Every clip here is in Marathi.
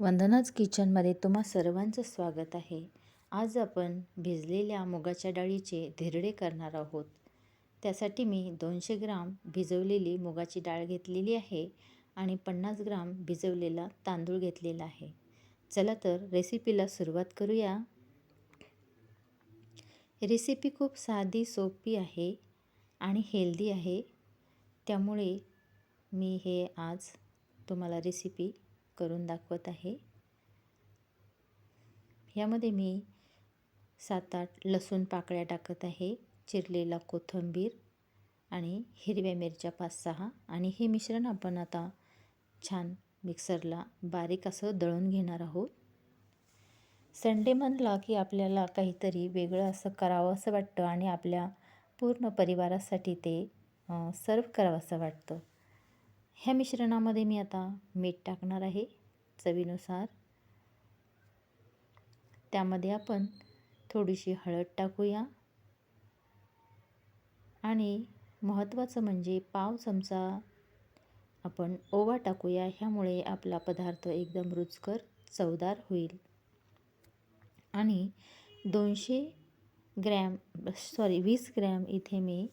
वंदनाच किचनमध्ये तुम्हा सर्वांचं स्वागत आहे. आज आपण भिजलेल्या मुगाच्या डाळीचे धिरडे करणार आहोत. त्यासाठी मी दोनशे ग्राम भिजवलेली मुगाची डाळ घेतलेली आहे आणि पन्नास ग्राम भिजवलेला तांदूळ घेतलेला आहे. चला तर रेसिपीला सुरुवात करूया. रेसिपी खूप साधी सोपी आहे आणि हेल्दी आहे. त्यामुळे मी हे आज तुम्हाला रेसिपी करून दाखवत आहे. यामध्ये मी सात आठ लसूण पाकळ्या टाकत आहे चिरलेला कोथिंबीर आणि हिरव्या मिरच्या पाच सहा आणि हे मिश्रण आपण आता छान मिक्सरला बारीक असं दळून घेणार आहोत. संडे म्हणला की आपल्याला काहीतरी वेगळं असं करावं असं वाटतं आणि आपल्या पूर्ण परिवारासाठी ते सर्व करावं असं वाटतं. ह्या मिश्रणामध्ये मी आता मीठ टाकणार आहे चवीनुसार. त्यामध्ये आपण थोडीशी हळद टाकूया. आणि महत्त्वाचं म्हणजे पाव चमचा आपण ओवा टाकूया ह्यामुळे आपला पदार्थ एकदम रुचकर चवदार होईल. आणि दोनशे ग्रॅम सॉरी वीस ग्रॅम इथे मी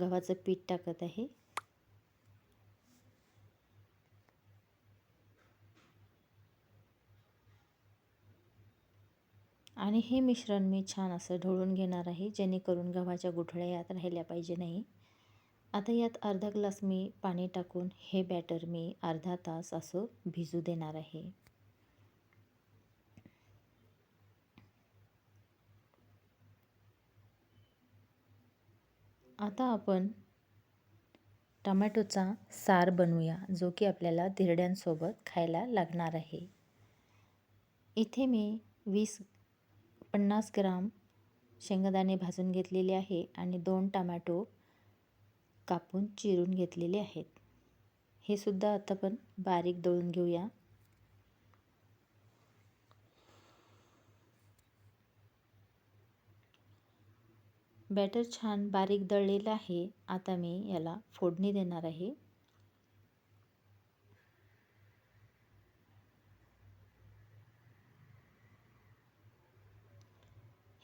गव्हाचं पीठ टाकत आहे. आणि हे मिश्रण मी छान असं ढवळून घेणार आहे जेणेकरून गव्हाच्या गुठळ्या यात राहिल्या पाहिजे नाही. आता यात अर्धा ग्लास मी पाणी टाकून हे बॅटर मी अर्धा तास असं भिजू देणार आहे. आता आपण टमॅटोचा सार बनवूया जो की आपल्याला धिरड्यांसोबत खायला लागणार आहे. इथे मी वीस पन्नास ग्राम शेंगदाणे भाजून घेतलेले आहे आणि दोन टमॅटो कापून चिरून घेतलेले आहेत. हे सुद्धा आता पण बारीक दळून घेऊया. बॅटर छान बारीक दळलेलं आहे. आता मी याला फोडणी देणार आहे.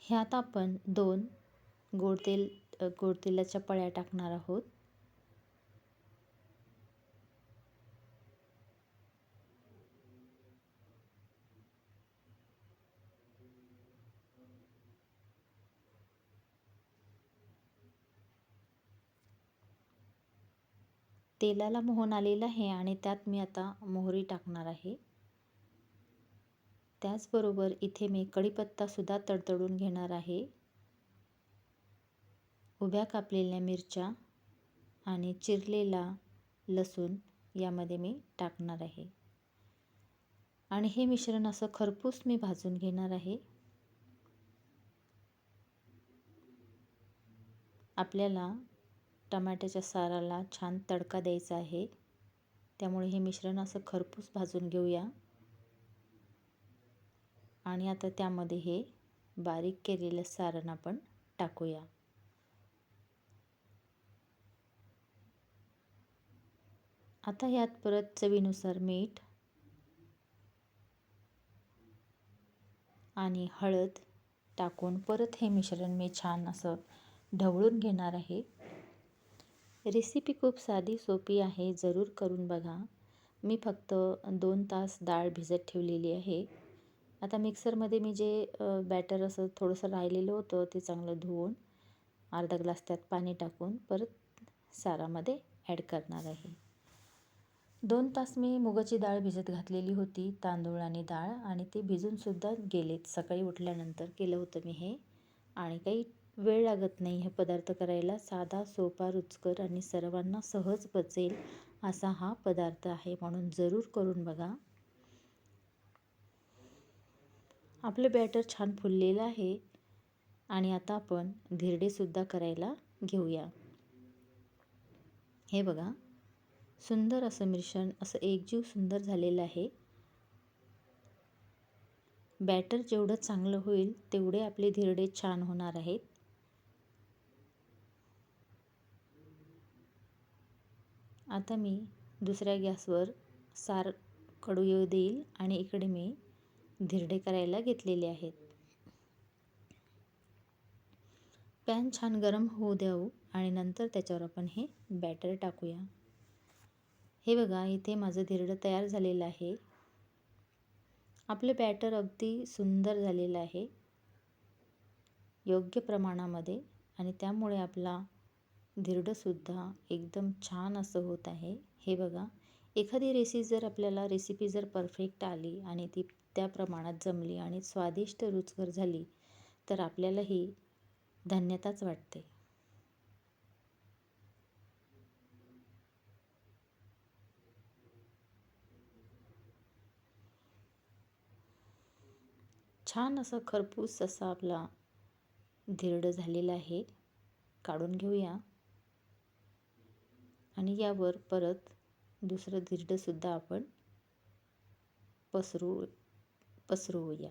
ह्यात आपण दोन गोड तेल गोड तेलाच्या पळ्या टाकणार आहोत. तेलाला मोहन आलेलं आहे आणि त्यात मी आता मोहरी टाकणार आहे. त्याचबरोबर इथे मी कढीपत्तासुद्धा तडतडून घेणार आहे. उभ्या कापलेल्या मिरच्या आणि चिरलेला लसूण यामध्ये मी टाकणार आहे. आणि हे मिश्रण असं खरपूस मी भाजून घेणार आहे. आपल्याला टमाट्याच्या साराला छान तडका द्यायचा आहे. त्यामुळे हे मिश्रण असं खरपूस भाजून घेऊया. आणि आता त्यामध्ये हे बारीक केलेलं सारण आपण टाकूया. आता यात परत चवीनुसार मीठ आणि हळद टाकून परत हे मिश्रण मी छान असं ढवळून घेणार आहे. रेसिपी खूप साधी सोपी आहे जरूर करून बघा. मी फक्त दोन तास डाळ भिजत ठेवलेली आहे. आता मिक्सरमध्ये मी जे बॅटर असं थोडंसं राहिलेलं होतं ते चांगलं धुवून अर्धा ग्लास त्यात पाणी टाकून परत सारामध्ये ॲड करणार आहे. दोन तास मी मुगाची डाळ भिजत घातलेली होती तांदूळ आणि डाळ आणि ते भिजूनसुद्धा गेलेत. सकाळी उठल्यानंतर केलं होतं मी हे आणि काही वेळ लागत नाही हे पदार्थ करायला. साधा सोपा रुचकर आणि सर्वांना सहज पचेल असा हा पदार्थ आहे. म्हणून जरूर करून बघा. आपलं बॅटर छान फुललेलं आहे आणि आता आपण धिरडेसुद्धा करायला घेऊया. हे बघा सुंदर असं मिश्रण असं एकजीव सुंदर झालेलं आहे. बॅटर जेवढं चांगलं होईल तेवढे आपले धिरडे छान होणार आहेत. आता मी दुसऱ्या गॅसवर सार कडू येऊ देईल आणि इकडे मी धिरडे करायला घेतलेले आहेत. पॅन छान गरम होऊ द्यावू आणि नंतर त्याच्यावर आपण हे बॅटर टाकूया. हे बघा इथे माझं धिरडं तयार झालेलं आहे. आपलं बॅटर अगदी सुंदर झालेलं आहे. योग्य प्रमाणामध्ये आणि त्यामुळे आपला धिरडंसुद्धा एकदम छान असं होत आहे. हे बघा एखादी रेसिपी जर आपल्याला रेसिपी जर परफेक्ट आली आणि ती त्या प्रमाणात जमली आणि स्वादिष्ट रुचकर झाली तर आपल्यालाही धन्यताच वाटते. छान असं खरपूस असा आपला धिरड झालेला आहे काढून घेऊया. आणि यावर परत दुसरं धिरडंसुद्धा आपण पसरू पसरवूया.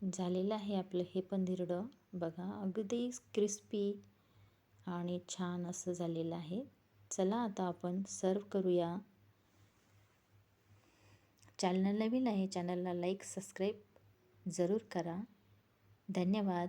झालेलं आहे आपलं हे पण बघा अगदी क्रिस्पी आणि छान असं झालेलं आहे. चला आता आपण सर्व करूया. चॅनल नवीन आहे चॅनलला लाईक सबस्क्राईब जरूर करा. धन्यवाद.